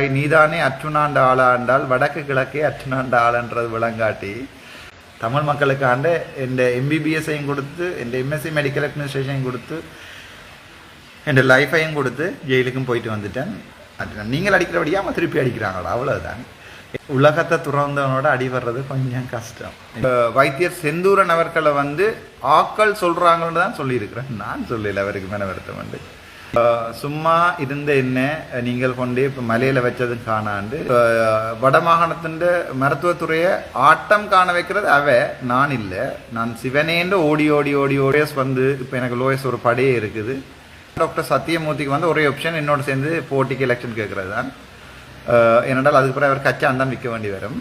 நீதானே அற்றுணாண்ட ஆளாண்டால் வடக்கு கிழக்கே அற்றுணாண்ட ஆளன்றது விளங்காட்டி. தமிழ் மக்களுக்காண்ட என் எம்பிபிஎஸ்ஸையும் கொடுத்து என் எம்எஸ்சி மெடிக்கல் அட்மினிஸ்ட்ரேஷனையும் கொடுத்து என் லைஃபையும் கொடுத்து ஜெயிலுக்கும் போயிட்டு வந்துட்டேன். அது நீங்கள் அடிக்கிறபடியா அவன் திருப்பி அடிக்கிறாங்களா? அவ்வளவுதான். உலகத்தை துறந்தவனோட அடிபடுறது கொஞ்சம் கஷ்டம். வைத்தியர் செந்தூரன் அவர்களை வந்து ஆக்கள் சொல்றாங்கன்னு தான் சொல்லியிருக்கிறேன். நான் சொல்லல அவருக்கு மேல வருத்தம் வந்து சும்மா இருந்த என்ன நீங்கள் கொண்டு இப்போ மலையில வச்சதும் காணாண்டு. வடமாகாணத்தின் மருத்துவத்துறையை ஆட்டம் காண வைக்கிறது அவ நான் இல்லை. நான் சிவனேண்டு ஓடி ஓடி ஓடி ஓடியஸ் வந்து இப்போ எனக்கு லோயஸ் ஒரு படையே இருக்குது. டாக்டர் சத்தியமூர்த்திக்கு வந்து ஒரே ஆப்ஷன் என்னோட சேர்ந்து போட்டிக்கு எலெக்ஷன் கேட்கறது தான். ஏனென்றால் அதுக்கு பிறகு அவர் கச்சான் தான் விற்க வேண்டி வரும்.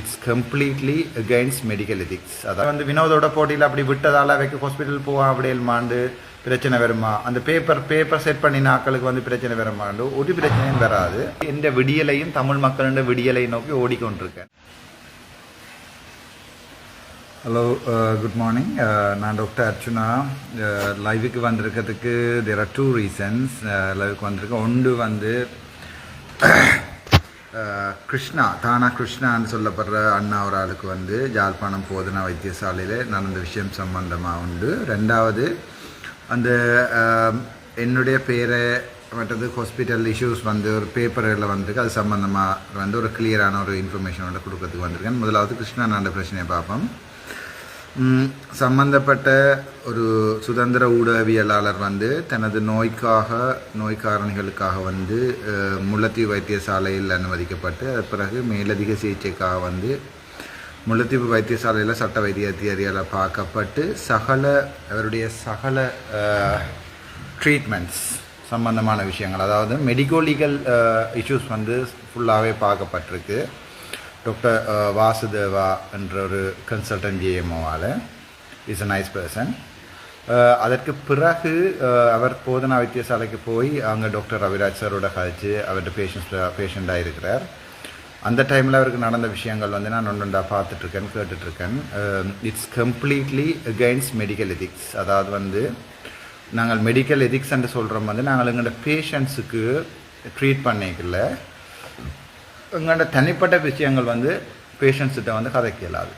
It's completely against medical ethics அதாவது வந்து வினோதோட போட்டியில் அப்படி விட்டதால வைக்க ஹாஸ்பிட்டல் போவான் அப்படியே மாண்டு பிரச்சனை வருமா? அந்த பேப்பர் பேப்பர் செட் பண்ணின ஆக்களுக்கு வந்து பிரச்சனை வருமாண்டு ஒரு பிரச்சனையும் வராது. எந்த விடியலையும் தமிழ் மக்களின் விடியலை நோக்கி ஓடிக்கொண்டிருக்கேன். ஹலோ குட் மார்னிங் நான் டாக்டர் அர்ச்சுனா. Uh, லைவுக்கு வந்திருக்கிறதுக்கு தேர் ஆர் டூ ரீசன்ஸ் லைவுக்கு வந்திருக்கேன் ஒன்று வந்து uh, கிருஷ்ணா தானா கிருஷ்ணான்னு சொல்லப்படுற அண்ணா ஒரு ஆளுக்கு வந்து ஜாழ்ப்பாணம் போதனா வைத்தியசாலையில் நடந்த விஷயம் சம்பந்தமாக உண்டு. ரெண்டாவது அந்த என்னுடைய பேரை மற்றது ஹாஸ்பிட்டல் இஷ்யூஸ் வந்து ஒரு பேப்பரில் வந்திருக்கு அது சம்மந்தமாக வந்து ஒரு கிளியரான ஒரு இன்ஃபர்மேஷனோட கொடுக்கறதுக்கு வந்திருக்கேன். முதலாவது கிருஷ்ணா பிரச்சனையை பார்ப்போம். சம்பந்தப்பட்ட ஒரு சுதந்திர ஊடகவியலாளர் வந்து தனது நோய்க்காக நோய் காரணிகளுக்காக வந்து முள்ளத்தீவு வைத்தியசாலையில் அனுமதிக்கப்பட்டு அது பிறகு மேலதிக சிகிச்சைக்காக வந்து முல்லைத்தீவு வைத்தியசாலையில் சட்ட வைத்திய அதிகாரியால் பார்க்கப்பட்டு சகல அவருடைய சகல ட்ரீட்மெண்ட்ஸ் சம்பந்தமான விஷயங்கள். அதாவது மெடிக்கோ லீகல் இஷ்யூஸ் வந்து ஃபுல்லாகவே பார்க்கப்பட்டிருக்கு. டாக்டர் வாசுதேவா என்ற ஒரு கன்சல்டன்ட் ஜிஎம்ஓவால் இஸ் அ நைஸ் பர்சன் அதற்கு பிறகு அவர் போதனா வைத்தியசாலைக்கு போய் அங்கே டாக்டர் ரவிராஜ் சாரோட கழிச்சு அவர்கிட்ட பேஷண்ட்ஸில் பேஷண்ட்டாக இருக்கிறார். அந்த டைமில் அவருக்கு நடந்த விஷயங்கள் வந்து நான் ஒன்றுண்டா பார்த்துட்ருக்கேன் கேட்டுட்ருக்கேன். It's completely against medical ethics அதாவது வந்து நாங்கள் மெடிக்கல் எதிக்ஸ் என்று சொல்கிறோம் வந்து நாங்கள் எங்களோட பேஷண்ட்ஸுக்கு ட்ரீட் பண்ணிக்கல எங்களோட தனிப்பட்ட விஷயங்கள் வந்து பேஷண்ட்ஸ்கிட்ட வந்து கதைக்க இயலாது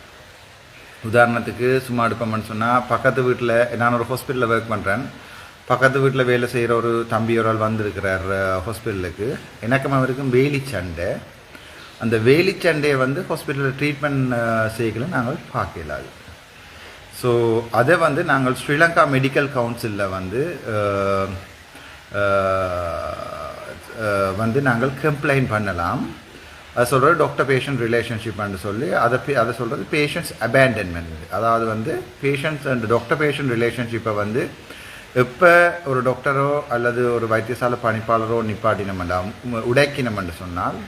உதாரணத்துக்கு சும்மா எடுப்போம்னு சொன்னால் பக்கத்து வீட்டில் நான் ஒரு ஹாஸ்பிட்டலில் ஒர்க் பண்ணுறேன் பக்கத்து வீட்டில் வேலை செய்கிற ஒரு தம்பி ஒரு ஆள் வந்திருக்கிறார் uh, ஹாஸ்பிட்டலுக்கு எனக்கும் அவருக்கும் வேலி சண்டை. அந்த வேலி சண்டையை வந்து ஹாஸ்பிட்டலில் ட்ரீட்மெண்ட் செய்யல நாங்கள் பார்க்கலாது. ஸோ அதை வந்து நாங்கள் ஸ்ரீலங்கா மெடிக்கல் கவுன்சிலில் வந்து வந்து நாங்கள் கம்ப்ளைண்ட் பண்ணலாம். அதை சொல்கிறது டாக்டர் பேஷண்ட் ரிலேஷன்ஷிப்னு சொல்லி அதை பே- அதை சொல்கிறது பேஷண்ட்ஸ் அபேண்டன்மெண்ட் அதாவது வந்து பேஷண்ட்ஸ் அண்ட் டாக்டர் பேஷண்ட் ரிலேஷன்ஷிப்பை வந்து எப்போ ஒரு டாக்டரோ அல்லது ஒரு வைத்தியசாலை பணிப்பாளரோ நிப்பாட்டினோம்டா உடைக்கினமென்று சொன்னால்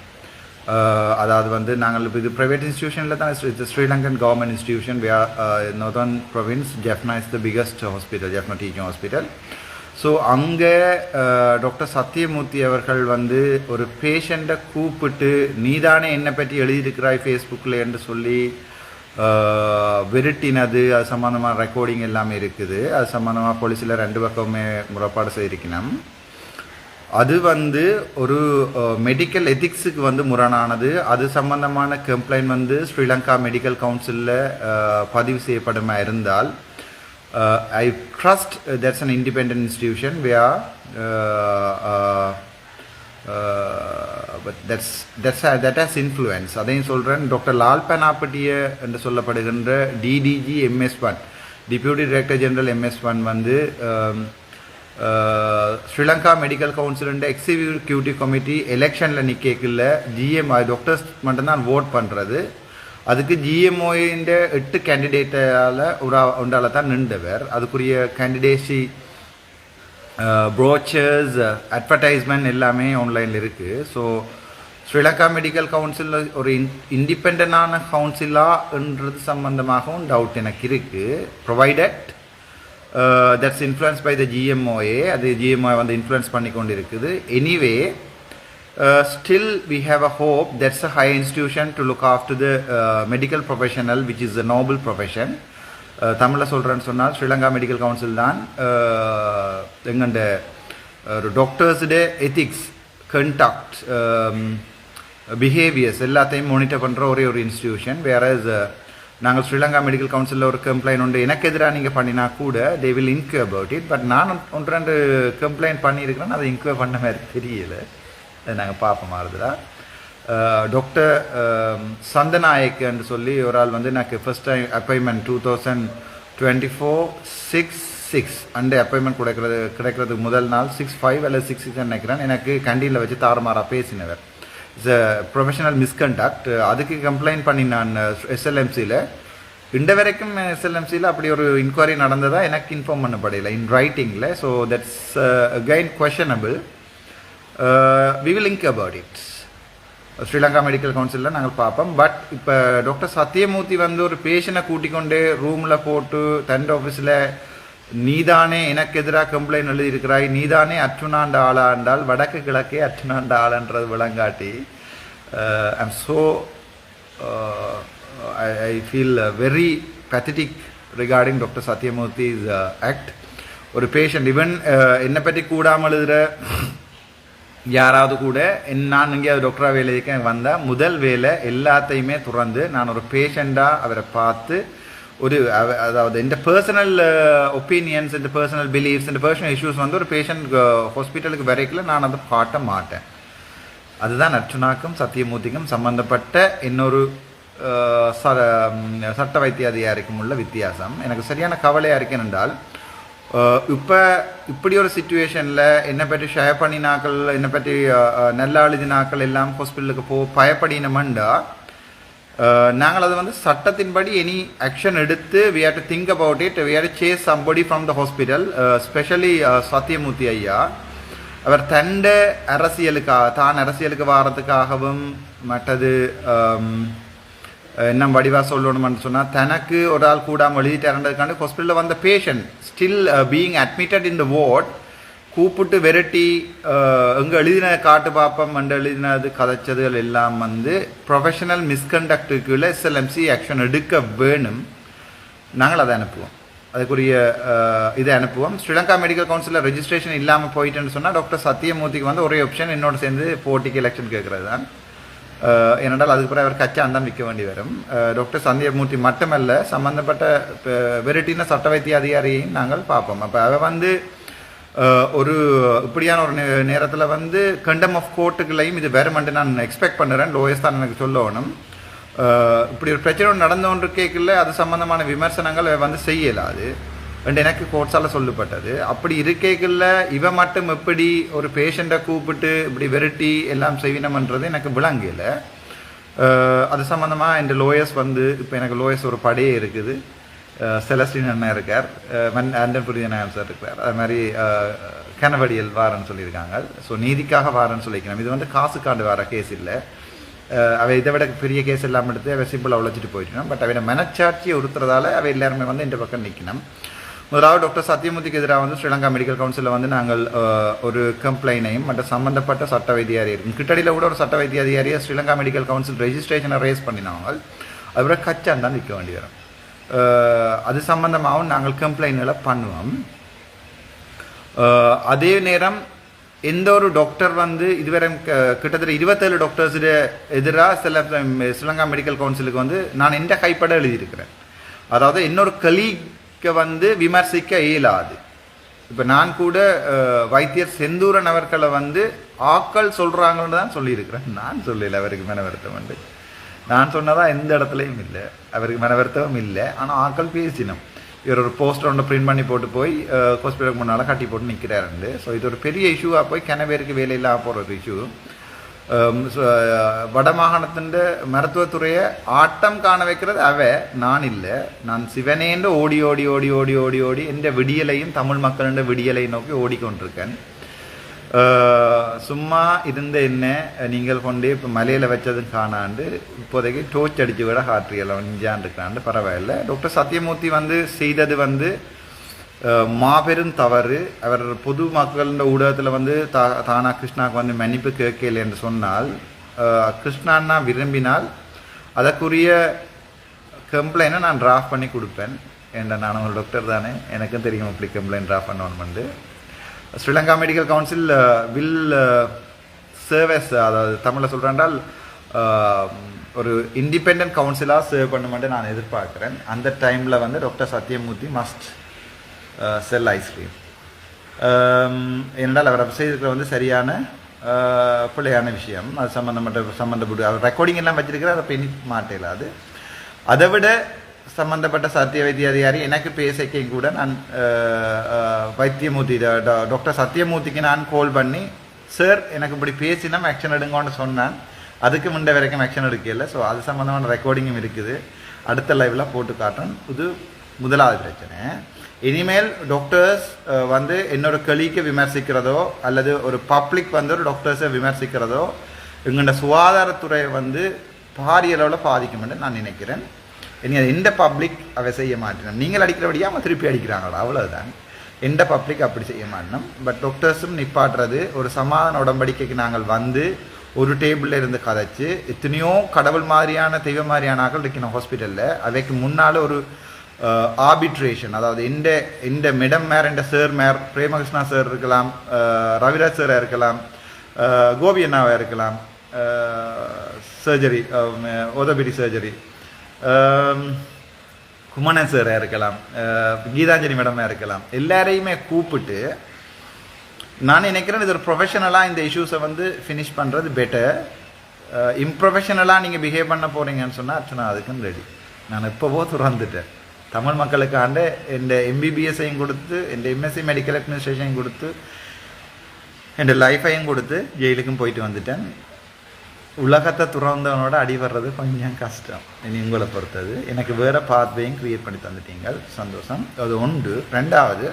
Uh, அதாவது வந்து நாங்கள் இப்போ இது ப்ரைவேட் இன்ஸ்டியூஷனில் தான் இது Sri Lankan government institution northern province Jaffna is the biggest hospital Jaffna teaching hospital so அங்கே uh, டாக்டர் சத்யமூர்த்தி அவர்கள் வந்து ஒரு பேஷண்ட்டை கூப்பிட்டு நீதானே என்னை பற்றி எழுதியிருக்கிறாய் ஃபேஸ்புக்கில் என்று சொல்லி uh, விரட்டினது. அது சம்மந்தமாக ரெக்கார்டிங் எல்லாமே இருக்குது. அது சம்மந்தமாக போலீஸில் ரெண்டு பக்கமே முறைப்பாடு செய்திருக்கணும். அது வந்து ஒரு மெடிக்கல் எத்திக்ஸுக்கு வந்து முரணானது. அது சம்பந்தமான கம்ப்ளைண்ட் வந்து ஸ்ரீலங்கா மெடிக்கல் கவுன்சிலில் பதிவு செய்யப்படுமா இருந்தால் I trust that's an independent institution via but that's that's that has influence அதையும் சொல்கிறேன் டாக்டர் லால் பெனாப்பட்டிய என்று சொல்லப்படுகின்ற DDG MS one deputy director general MS one வந்து ஸ்ரீலங்கா மெடிக்கல் கவுன்சிலுன்ற எக்ஸிக்யூட்டிவ் கமிட்டி எலெக்ஷனில் நிற்கல ஜிஎம் டாக்டர்ஸ் மட்டும்தான் ஓட் பண்ணுறது அதுக்கு ஜிஎம்ஓயின் எட்டு கேண்டிடேட்டால் ஒரு ஒன்றால் தான் நின்றவர். அதுக்குரிய கேண்டிடேசி ப்ரோச்சர்ஸ் அட்வர்டைஸ்மெண்ட் எல்லாமே ஆன்லைனில் இருக்குது ஸோ ஸ்ரீலங்கா மெடிக்கல் கவுன்சில் ஒரு இன் இண்டிபெண்டான கவுன்சிலான்றது சம்பந்தமாகவும் டவுட் எனக்கு இருக்குது provided that's influence by the GMOA அது ஜிஎம்ஓ வந்து இன்ஃப்ளூயன்ஸ் பண்ணி கொண்டு இருக்குது anyway still we have a hope that's a high institution to look after the medical professional which is a noble profession தமிழில் சொல்கிறேன்னு சொன்னால் ஸ்ரீலங்கா மெடிக்கல் கவுன்சில் தான் எங்கண்ட ஒரு டாக்டர்ஸுடைய எத்திக்ஸ் கண்டாக்ட் பிஹேவியர்ஸ் எல்லாத்தையும் மானிட்டர் பண்ணுற ஒரே ஒரு இன்ஸ்டிடியூஷன் வேற நாங்கள் ஸ்ரீலங்கா மெடிக்கல் கவுன்சிலில் ஒரு கம்ப்ளைண்ட் உண்டு. எனக்கு எதிராக நீங்கள் பண்ணினா கூட they will enquire about it but நான் ஒன்று ரெண்டு கம்ப்ளைண்ட் பண்ணியிருக்கிறேன் அதை இன்க்யூ பண்ண மாதிரி தெரியல. அதை நாங்கள் பார்ப்போம் மாறுதுடா டாக்டர் சந்தநாயக்கன்னு சொல்லி ஒரு ஆள் வந்து எனக்கு first time appointment two thousand twenty four six six and appointment கிடைக்கிறது கிடைக்கிறதுக்கு முதல் நாள் சிக்ஸ் ஃபைவ் அல்லது சிக்ஸ் சிக்ஸ் நினைக்கிறேன். எனக்கு கண்டியில் வச்சு தாறுமாறாக பேசினவர். ப்ரொஃபஷனல் மிஸ்கண்டக்ட் uh, அதுக்கு கம்ப்ளைண்ட் பண்ணி நான் uh, எஸ்எல்எம்சியில் இந்த வரைக்கும் எஸ்எல்எம்சியில் uh, அப்படி ஒரு இன்கொயரி நடந்ததா எனக்கு இன்ஃபார்ம் பண்ணப்படையில in ரைட்டிங்கில் so that's again questionable we will link about it Sri Lanka medical கவுன்சிலில் நாங்கள் பார்ப்போம். பட் இப்போ டாக்டர் சத்யமூர்த்தி வந்து ஒரு பேஷண்ட்டை கூட்டிக்கொண்டு ரூமில் போட்டு தன் ஆஃபீஸில் நீதானே எனக்கு எதிராக கம்ப்ளைண்ட் எழுதியிருக்கிறாய்? நீதானே அற்றுநாண்ட ஆளா என்றால் வடக்கு கிழக்கே அற்றுநாண்ட ஆளன்றது விளங்காட்டி I'm so I feel very pathetic regarding doctor Sathyamoorthy is act ஒரு பேஷண்ட் ஈவன் uh, என்னை பற்றி கூடாமல் எழுதுகிற யாராவது கூட என் நான் எங்கேயாவது டாக்டராக வேலைக்கு வந்தால் முதல் வேலை எல்லாத்தையுமே துறந்து நான் ஒரு பேஷண்ட்டாக அவரை பார்த்து ஒரு அதாவது இந்த பர்சனல் ஒப்பீனியன்ஸ் இந்த பர்சனல் பிலீஃப்ஸ் இந்த பர்சனல் இஷ்யூஸ் வந்து ஒரு பேஷண்ட் ஹாஸ்பிட்டலுக்கு வரைக்கல நான் அதை காட்ட மாட்டேன் அதுதான் அர்ச்சுனாக்கும் சத்தியமூர்த்திக்கும் சம்மந்தப்பட்ட இன்னொரு ச- சட்ட வைத்திய அதிகாரிக்கும் உள்ள வித்தியாசம் எனக்கு சரியான கவலையாக இருக்கேன் என்றால் இப்போ இப்படி ஒரு சுச்சுவேஷனில் என்னை பற்றி ஷேர் பண்ணினாக்கள் என்னை பற்றி அஹ், அஹ், நல்ல எல்லாம் ஹாஸ்பிட்டலுக்கு போ பயப்படினமண்டா Uh, நாங்கள் அது வந்து சட்டத்தின்படி எனி ஆக்ஷன் எடுத்து we had to think about it we had chase somebody from the hospital specially Sathyamoorthy ஐயா அவர் தண்ட அரசியலுக்காக தான் அரசியலுக்கு வாரத்துக்காகவும் மற்றது um, என்ன வடிவா சொல்லணும்னு சொன்னால் தனக்கு ஒரு ஆள் கூடாமல் எழுதிட்டாருன்றதுக்காண்டி ஹாஸ்பிட்டலில் வந்த patient still being admitted in the ward கூப்பிட்டு விரட்டி எங்கே எழுதின காட்டு பாப்பம் அண்டு எழுதினது கதைச்சதுகள் எல்லாம் வந்து ப்ரொஃபஷனல் மிஸ்கண்டக்டுக்குள்ள எஸ்எல்எம்சி ஆக்ஷன் எடுக்க வேணும். நாங்கள் அதை அனுப்புவோம். அதுக்குரிய இதை அனுப்புவோம். ஸ்ரீலங்கா மெடிக்கல் கவுன்சிலில் ரெஜிஸ்ட்ரேஷன் இல்லாமல் போயிட்டேன்னு சொன்னால் டாக்டர் சத்தியமூர்த்திக்கு வந்து ஒரே ஆப்ஷன் என்னோட சேர்ந்து போட்டிக்கு எலெக்ஷன் கேட்குறது தான். ஏனென்றால் அதுக்கு பிறகு அவர் கச்சான் தான் விற்க வேண்டி வரும். டாக்டர் சந்தியமூர்த்தி மட்டுமல்ல சம்மந்தப்பட்ட வெரைட்டின சட்ட வைத்திய அதிகாரியையும் நாங்கள் பார்ப்போம். அப்போ அவ வந்து ஒரு இப்படியான ஒரு நேரத்தில் வந்து கண்டம் ஆஃப் கோர்ட்டுகளையும் இது வேறுமென்று நான் எக்ஸ்பெக்ட் பண்ணுறேன். லோயஸ் தான் எனக்கு சொல்லணும் இப்படி ஒரு பிரச்சனை ஒன்று நடந்து கேட்கல அது சம்மந்தமான விமர்சனங்கள் வந்து செய்யலாது அண்ட் எனக்கு கோர்ட்ஸால் சொல்லப்பட்டது அப்படி இருக்கைகளில் இவன் மட்டும் எப்படி ஒரு பேஷண்ட்டை கூப்பிட்டு இப்படி விரட்டி எல்லாம் செய்வினம்ன்றது எனக்கு விளங்கலை. அது சம்மந்தமாக இந்த லோயர்ஸ் வந்து இப்போ எனக்கு லோயர்ஸ் ஒரு படையே இருக்குது. Uh, செலஸ்டின் அண்ணன் இருக்கார். அஹ், மன் ஆண்டன் புரியநாயகம் சார் இருக்கார் அது மாதிரி அஹ், கனவடியல் வாரன்னு சொல்லியிருக்காங்க. ஸோ நீதிக்காக வாரன்னு சொல்லிக்கணும் இது வந்து காசுக்காண்டு வர கேஸ் இல்லை. அவை அவ இதை விட பெரிய கேஸ் எல்லாம் எடுத்து அவ சிம்பிளாக உழைச்சிட்டு போயிட்டணும் பட் அவையோட மனச்சாட்சியை உறுத்துறதால அவை எல்லாருமே வந்து இந்த பக்கம் நிற்கணும் முதலாவது டாக்டர் சத்யமூர்த்திக்கு எதிராக வந்து ஸ்ரீலங்கா மெடிக்கல் கவுன்சிலில் வந்து நாங்கள் ஒரு கம்ப்ளைனையும் மற்ற சம்மந்தப்பட்ட சட்ட வைத்தியாரி இருக்கும் கிட்டடியில் கூட ஒரு சட்ட வைத்திய அதிகாரியை ஸ்ரீலங்கா மெடிக்கல் கவுன்சில் ரெஜிஸ்ட்ரேஷனை ரேஸ் பண்ணினாங்க. அதுபோல் கச்சான் தான் நிற்க வேண்டி வரும். அது சம்பந்தமாகவும் நாங்கள் கம்ப்ளைண்ட்களை பண்ணுவோம். அதே நேரம் எந்த ஒரு டாக்டர் வந்து இதுவரை க- கிட்டத்தட்ட இருபத்தேழு டாக்டர்ஸுடைய எதிராக சில ஸ்ரீலங்கா மெடிக்கல் கவுன்சிலுக்கு வந்து நான் எந்த கைப்பட எழுதியிருக்கிறேன். அதாவது இன்னொரு கலீக்கை வந்து விமர்சிக்க இயலாது. இப்போ நான் கூட வைத்தியர் செந்தூரன் அவர்களை வந்து ஆக்கள் சொல்கிறாங்கன்னு தான் சொல்லியிருக்கிறேன். நான் சொல்லல அவருக்கு மன வருத்தம் வந்து நான் சொன்னதாக எந்த இடத்துலையும் இல்லை. அவருக்கு மன வருத்தமும் இல்லை. ஆனால் ஆக்கள் பேசினோம். இவர் ஒரு போஸ்டர் ஒன்று பிரிண்ட் பண்ணி போட்டு போய் ஹாஸ்பிட்டலுக்கு முன்னால் கட்டி போட்டு நிற்கிறாருண்டு ஸோ இது ஒரு பெரிய இஷ்யூவாக போய் கிண பேருக்கு வேலையில்லாம போகிற ஒரு இஷ்யூ வடமாகாணத்தின் மருத்துவத்துறையை ஆட்டம் காண வைக்கிறது அவ நான் இல்லை. நான் சிவனேன்ற ஓடி ஓடி ஓடி ஓடி ஓடி ஓடி எந்த விடியலையும் தமிழ் மக்களின் விடியலை நோக்கி ஓடிக்கொண்டிருக்கேன். சும்மா இருந்த என்ன நீங்கள் கொண்டு இப்போ மலையில் வச்சதும் காணாண்டு இப்போதைக்கு டோர்ச் அடிச்சு விட காற்றியெல்லாம் இஞ்சான் பரவாயில்ல. டாக்டர் சத்யமூர்த்தி வந்து செய்தது வந்து மாபெரும் தவறு. அவர் பொது மக்களின் ஊடகத்தில் வந்து தா தானா கிருஷ்ணாவுக்கு வந்து மன்னிப்பு கேட்கல என்று சொன்னால் அஹ், கிருஷ்ணான்னா விரும்பினால் அதற்குரிய கம்ப்ளைண்ட்டை நான் டிராஃப்ட் பண்ணி கொடுப்பேன். ஏன்டா நான் ஒரு டாக்டர் தானே எனக்கும் தெரியும் இப்படி கம்ப்ளைண்ட் டிராஃப்ட் பண்ணணும்னு. Sri Lanka medical council will servers அதாவது தமிழில் சொல்கிறேன்டால் ஒரு இண்டிபெண்ட் கவுன்சிலாக சர்வ் பண்ணுமெண்ட்டு நான் எதிர்பார்க்குறேன். அந்த டைமில் வந்து doctor Sathyamoorthy must sell ice cream ஏனென்றால் அவர் செய்திருக்கிற வந்து சரியான பிள்ளையான விஷயம். அது சம்மந்தப்பட்ட சம்மந்தப்பட்டு அவர் ரெக்கார்டிங் எல்லாம் வச்சிருக்கிறார் அதை பெண் மாட்டேல அது அதை விட சம்பந்தப்பட்ட சத்திய வைத்திய அதிகாரி எனக்கு பேசக்கையும் கூட நான் வைத்தியமூர்த்தி டாக்டர் சத்தியமூர்த்திக்கு நான் கால் பண்ணி சார் எனக்கு இப்படி பேசினா ஆக்ஷன் எடுங்கன்னு சொன்னேன். அதுக்கு முன்ன வரைக்கும் ஆக்ஷன் எடுக்கல. ஸோ அது சம்மந்தமான ரெக்கார்டிங்கும் இருக்குது. அடுத்த லைவில் போட்டு காட்டுறேன். இது முதலாவது பிரச்சனை. இனிமேல் டாக்டர்ஸ் வந்து என்னோட கலிக்கு விமர்சிக்கிறதோ அல்லது ஒரு பப்ளிக் வந்து ஒரு டாக்டர்ஸை விமர்சிக்கிறதோ எங்களோட சுகாதாரத்துறையை வந்து பாரிய அளவில் என்று நான் நினைக்கிறேன். இனி அது எந்த பப்ளிக் அவை செய்ய மாட்டினோம். நீங்கள் அடிக்கிறபடியா அவன் திருப்பி அடிக்கிறாங்களா? அவ்வளோதான் எந்த பப்ளிக் அப்படி செய்ய மாட்டோம் பட் டாக்டர்ஸும் நிப்பாட்டுறது ஒரு சமாதான உடம்படிக்கைக்கு நாங்கள் வந்து ஒரு டேபிளில் இருந்து கதைச்சு எத்தனையோ கடவுள் மாதிரியான தெய்வ மாதிரியான ஆக்கள் இருக்கணும் ஹாஸ்பிட்டலில் அவைக்கு முன்னால் ஒரு ஆர்பிட்ரேஷன் அதாவது இந்த இந்த மிடம் மேர் இந்த சார் மேர் பிரேமகிருஷ்ணா சார் இருக்கலாம் ரவிராஜ் சாராக இருக்கலாம் கோபி அண்ணாவாக இருக்கலாம் சர்ஜரி ஓதபிடி சர்ஜரி குமணன் சாராக இருக்கலாம்? கீதாஞ்சலி மேடமாக இருக்கலாம்? எல்லாரையுமே கூப்பிட்டு நான் நினைக்கிறேன் இது ஒரு ப்ரொஃபஷனலாக இந்த இஷ்யூஸை வந்து ஃபினிஷ் பண்ணுறது பெட்டர் இம்ப்ரொஃபஷனலாக நீங்கள் பிஹேவ் பண்ண போகிறீங்கன்னு சொன்னால் அர்ச்சனா அதுக்கும் ரெடி நான் எப்போவோ துறந்துட்டேன். தமிழ் மக்களுக்காண்ட எந்த எம்பிபிஎஸ்ஸையும் கொடுத்து எந்த எம்எஸ்சி மெடிக்கல் அட்மினிஸ்ட்ரேஷனையும் கொடுத்து என் லைஃபையும் கொடுத்து ஜெயிலுக்கும் போயிட்டு வந்துட்டேன். உலகத்தை துறந்தவனோட அடி வர்றது கொஞ்சம் கஷ்டம். இனி உங்களை பொறுத்தது. எனக்கு வேற பாத்வேயும் கிரியேட் பண்ணி தந்துட்டீங்க. சந்தோஷம். அது ஒன்று. ரெண்டாவது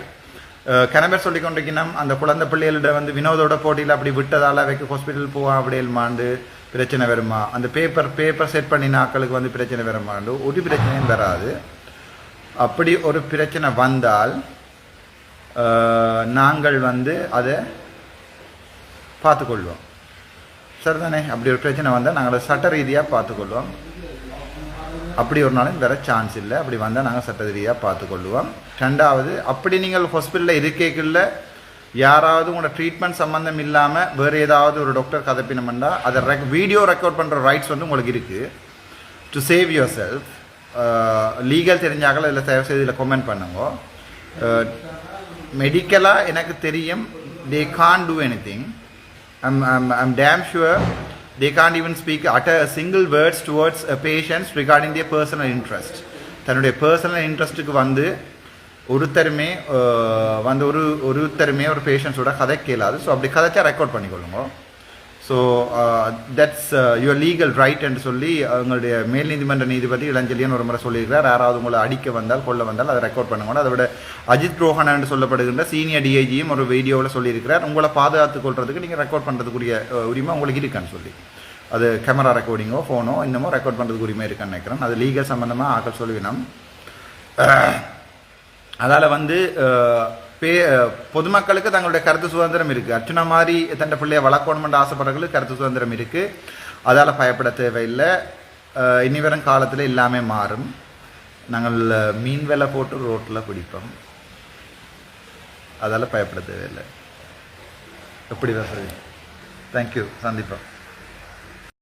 கனபர் சொல்லி கொண்டிருக்கணும் அந்த குழந்தை பிள்ளைகளிட வந்து வினோதோட போட்டியில் அப்படி விட்டதால வைக்க ஹாஸ்பிட்டல் போவா அப்படியே மாண்டு பிரச்சனை வருமா? அந்த பேப்பர் பேப்பர் செட் பண்ணின ஆக்களுக்கு வந்து பிரச்சனை வருமாண்டு? ஒரு பிரச்சனையும் வராது. அப்படி ஒரு பிரச்சனை வந்தால் நாங்கள் வந்து அதை பார்த்துக்கொள்வோம். சரிதானே அப்படி ஒரு பிரச்சனை வந்தால் நாங்கள் அதை சட்ட ரீதியாக பார்த்துக்கொள்வோம். அப்படி ஒரு நாளும் வேற சான்ஸ் இல்லை. அப்படி வந்தால் நாங்கள் சட்ட ரீதியாக பார்த்துக்கொள்வோம். ரெண்டாவது அப்படி நீங்கள் ஹாஸ்பிட்டலில் இருக்கைக்குள்ள யாராவது உங்களோட ட்ரீட்மெண்ட் சம்மந்தம் இல்லாமல் வேறு ஏதாவது ஒரு டாக்டர் கதப்பினமெண்டா அதை ரெக் வீடியோ ரெக்கார்ட் பண்ணுற ரைட்ஸ் வந்து உங்களுக்கு இருக்குது to save yourself legal தெரிஞ்சாக்கள் இதில் தயவு செய்து இதில் கமெண்ட் பண்ணுங்க. மெடிக்கலாக எனக்கு தெரியும். They can't do anything I'm, I'm, I'm damn sure they can't even speak, utter a single words towards a patients regarding their personal interest. தன்னுடைய பர்சனல் இன்ட்ரெஸ்ட்டுக்கு வந்து ஒருத்தருமே வந்து ஒரு ஒருத்தருமே ஒரு பேஷண்ட்ஸோட கதை கேளாது ஸோ அப்படி கதைச்சா ரெக்கார்ட் பண்ணிக்கொள்ளுங்க so that's your legal right என்று சொல்லி அவங்களுடைய மேல் நீதிமன்ற நீதிபதி இளஞ்செலியன் ஒரு முறை சொல்லியிருக்கிறார். யாராவது உங்களை அடிக்க வந்தால் கொள்ள வந்தால் அதை ரெக்கார்ட் பண்ணுங்க. அதை விட அஜித் ரோஹன் என்று சொல்லப்படுகின்ற சீனியர் டிஐஜியும் ஒரு வீடியோவில் சொல்லியிருக்கிறார். உங்களை பாதுகாத்துக் கொள்றதுக்கு நீங்கள் ரெக்கார்ட் பண்ணுறதுக்குரிய உரிமை உங்களுக்கு இருக்கான்னு சொல்லி. அது கேமரா ரெக்கார்டிங்கோ ஃபோனோ இன்னமோ ரெக்கார்ட் பண்ணுறதுக்கு உரிமை இருக்கான்னு நினைக்கிறேன். அது லீகல் சம்மந்தமாக ஆக்கள் சொல்லுவினோம் அதால் வந்து பே பொதுமக்களுக்கு தங்களுடைய கருத்து சுதந்திரம் இருக்குது அர்ச்சுனா மாதிரி தன் பிள்ளைய வளர்க்கணுமென்று ஆசைப்படுறவங்களுக்கு கருத்து சுதந்திரம் இருக்குது அதால் பயப்பட தேவையில்லை. இனி வரும் காலத்தில் எல்லாமே மாறும். நாங்கள் மீன் வெலை போட்டு ரோட்டில் பிடிப்போம் அதால் பயப்பட தேவையில்லை. எப்படி வசதி? தேங்க்யூ சந்திப்போம்.